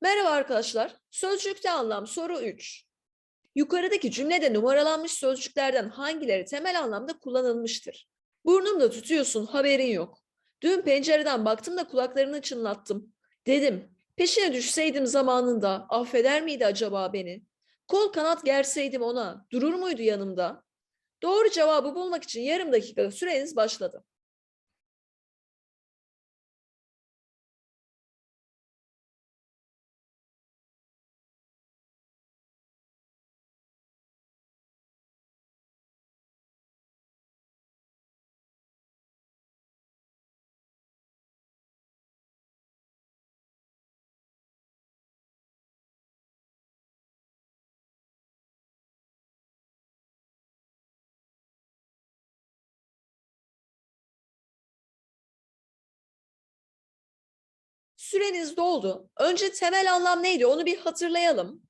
Merhaba arkadaşlar. Sözcükte anlam soru 3. Yukarıdaki cümlede numaralanmış sözcüklerden hangileri temel anlamda kullanılmıştır? Burnumda tutuyorsun, haberin yok. Dün pencereden baktım da kulaklarını çınlattım. Dedim, peşine düşseydim zamanında affeder miydi acaba beni? Kol kanat gerseydim ona, durur muydu yanımda? Doğru cevabı bulmak için yarım dakika süreniz başladı. Süreniz doldu. Önce temel anlam neydi onu bir hatırlayalım.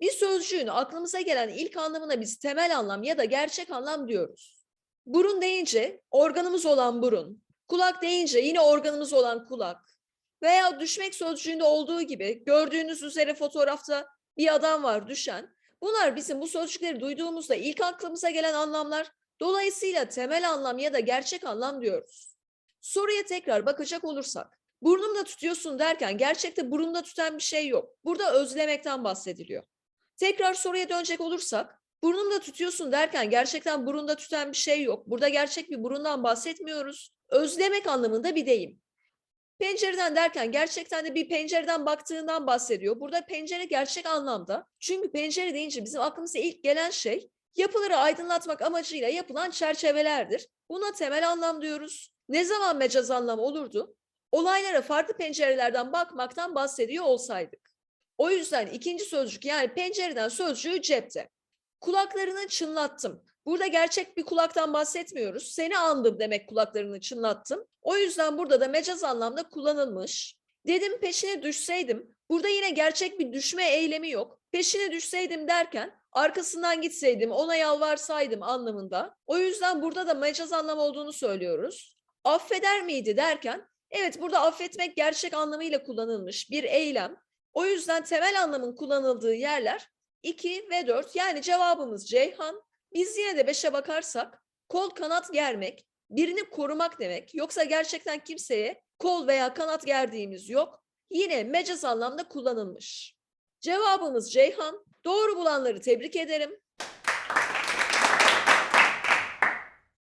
Bir sözcüğün aklımıza gelen ilk anlamına biz temel anlam ya da gerçek anlam diyoruz. Burun deyince organımız olan burun, kulak deyince yine organımız olan kulak veya düşmek sözcüğünde olduğu gibi gördüğünüz üzere fotoğrafta bir adam var düşen. Bunlar bizim bu sözcükleri duyduğumuzda ilk aklımıza gelen anlamlar. Dolayısıyla temel anlam ya da gerçek anlam diyoruz. Soruya tekrar bakacak olursak, burnumda tutuyorsun derken gerçekte burunda tutan bir şey yok. Burada özlemekten bahsediliyor. Tekrar soruya dönecek olursak, burnumda tutuyorsun derken gerçekten burunda tutan bir şey yok. Burada gerçek bir burundan bahsetmiyoruz. Özlemek anlamında bir deyim. Pencereden derken gerçekten de bir pencereden baktığından bahsediyor. Burada pencere gerçek anlamda. Çünkü pencere deyince bizim aklımıza ilk gelen şey yapıları aydınlatmak amacıyla yapılan çerçevelerdir. Buna temel anlam diyoruz. Ne zaman mecaz anlam olurdu? Olaylara farklı pencerelerden bakmaktan bahsediyor olsaydık. O yüzden ikinci sözcük yani pencereden sözcüğü cepte. Kulaklarını çınlattım. Burada gerçek bir kulaktan bahsetmiyoruz. Seni andım demek kulaklarını çınlattım. O yüzden burada da mecaz anlamda kullanılmış. Dedim peşine düşseydim. Burada yine gerçek bir düşme eylemi yok. Peşine düşseydim derken arkasından gitseydim, ona yalvarsaydım anlamında. O yüzden burada da mecaz anlam olduğunu söylüyoruz. Affeder miydi derken evet burada affetmek gerçek anlamıyla kullanılmış bir eylem. O yüzden temel anlamın kullanıldığı yerler 2 ve 4 yani cevabımız Ceyhan. Biz yine de 5'e bakarsak kol kanat germek, birini korumak demek. Yoksa gerçekten kimseye kol veya kanat gerdiğimiz yok. Yine mecaz anlamda kullanılmış. Cevabımız Ceyhan. Doğru bulanları tebrik ederim.